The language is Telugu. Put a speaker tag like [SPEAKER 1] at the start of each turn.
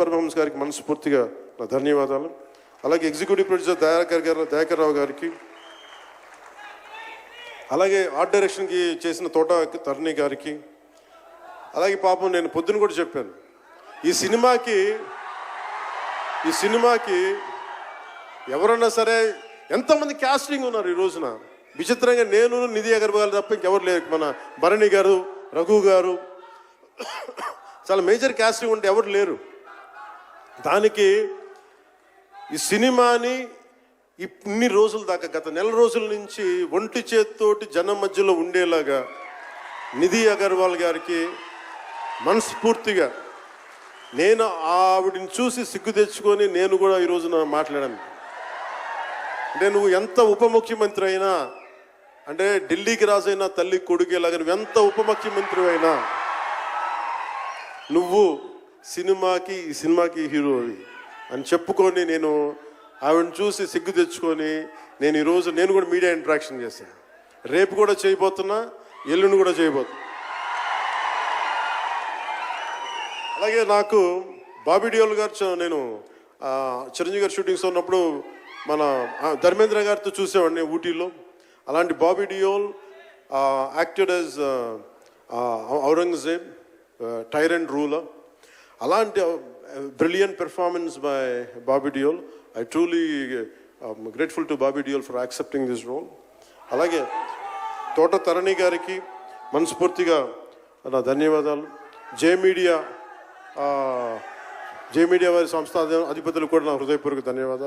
[SPEAKER 1] పరమహంస గారికి మనస్ఫూర్తిగా నా ధన్యవాదాలు. అలాగే ఎగ్జిక్యూటివ్ ప్రొడ్యూసర్ దయాకర్ గారు దయాకర్రావు గారికి అలాగే ఆర్ట్ డైరెక్షన్కి చేసిన తోట తరణి గారికి అలాగే పాపం నేను పొద్దున కూడా చెప్పాను. ఈ సినిమాకి ఈ సినిమాకి ఎవరన్నా సరే ఎంతమంది క్యాస్టింగ్ ఉన్నారు ఈ రోజున? విచిత్రంగా నేను నిధి అగర్వాల్ తప్ప ఇంకెవరు లేరు. మన భరణి గారు రఘు గారు చాలా మేజర్ క్యాస్టింగ్ ఉంటే ఎవరు లేరు. దానికి ఈ సినిమాని ఇన్ని రోజుల దాకా గత నెల రోజుల నుంచి ఒంటి చేత్తోటి జనం మధ్యలో ఉండేలాగా నిధి అగర్వాల్ గారికి మనస్ఫూర్తిగా నేను ఆవిడని చూసి సిగ్గు తెచ్చుకొని నేను కూడా ఈ రోజున మాట్లాడాను. అంటే నువ్వు ఎంత ఉప ముఖ్యమంత్రి అయినా అంటే ఢిల్లీకి రాజైనా తల్లి కొడుకేలాగా నువ్వు ఎంత ఉప ముఖ్యమంత్రి అయినా నువ్వు సినిమాకి ఈ సినిమాకి హీరో అని చెప్పుకొని నేను ఆవిడని చూసి సిగ్గు తెచ్చుకొని నేను ఈరోజు నేను కూడా మీడియా ఇంట్రాక్షన్ చేశాను రేపు కూడా చేయబోతున్నా ఎల్లుండి కూడా చేయబోతున్నా. అలాగే నాకు బాబీ డియోల్ గారు నేను చిరంజీవి గారు షూటింగ్స్ ఉన్నప్పుడు మన ధర్మేంద్ర గారితో చూసేవాడిని ఊటీలో. అలాంటి Bobby Deol acted as Aurangzeb tyrant ruler. అలాంటి brilliant performance by Bobby Deol I truly grateful to Bobby Deol for accepting this role అలాగే తోట తరణి గారికి మనస్ఫూర్తిగా నా ధన్యవాదాలు. జే మీడియా జే మీడియా వారి సంస్థ అధిపతులు కూడా నా హృదయపూర్వక ధన్యవాదాలు.